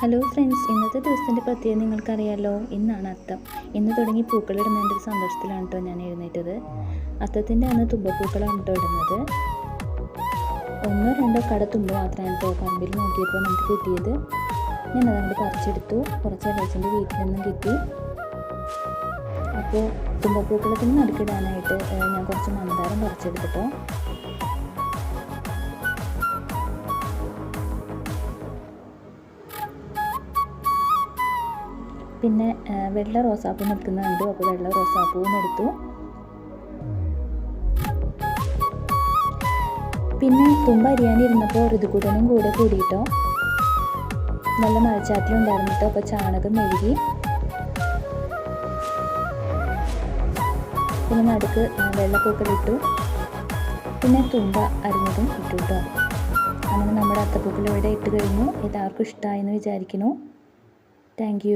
Hello friends ഇന്നത്തെ ദിവസത്തിന്റെ പ്രത്യേകത നിങ്ങൾക്കറിയാലോ. ഇന്നാണ് അത്തം. ഇന്ന് തുടങ്ങി പൂക്കളിടുന്നതിന്റെ ഒരു സന്തോഷത്തിലാണ് കേട്ടോ ഞാൻ എഴുന്നേറ്റത്. അത്തത്തിന്റെ അന്ന് തുമ്പപ്പൂക്കളാണ് കേട്ടോ ഇടുന്നത്. ഒന്നോ രണ്ടോ കട തുമ്പ് മാത്രമാണ് കേട്ടോ പറമ്പിൽ നോക്കിയപ്പോൾ നമുക്ക് കിട്ടിയത്. ഞാൻ അതുകൊണ്ട് പറിച്ചെടുത്തു. കുറച്ച് അലച്ചിന്റെ വീട്ടിൽ നിന്നും കിട്ടി. അപ്പോൾ തുമ്പപ്പൂക്കളത്തിന് നടുക്കിടാനായിട്ട് ഞാൻ കുറച്ച് മന്ദാരം പറിച്ചെടുത്തിട്ടോ പിന്നെ വെള്ള റോസാപ്പൂ നിൽക്കുന്നുണ്ട്. അപ്പോൾ വെള്ള റോസാപ്പൂവും എടുത്തു. പിന്നെ തുമ്പ അരിയാനിരുന്നപ്പോൾ ഋതുകൂടനും കൂടെ കൂടിയിട്ടോ. നല്ല മഴച്ചാറ്റിലുണ്ടായിരുന്നിട്ടോ അപ്പോൾ ചാണകം മെഴുകി. പിന്നെ നടുക്ക് വെള്ളപ്പൂക്കളിട്ടു പിന്നെ തുമ്പ അരിഞ്ഞതും ഇട്ടു കേട്ടോ അങ്ങനെ നമ്മുടെ അത്തപ്പൂക്കൾ ഇവിടെ ഇട്ട് കഴിഞ്ഞു. എല്ലാവർക്കും ഇഷ്ടമായെന്ന് വിചാരിക്കുന്നു. താങ്ക്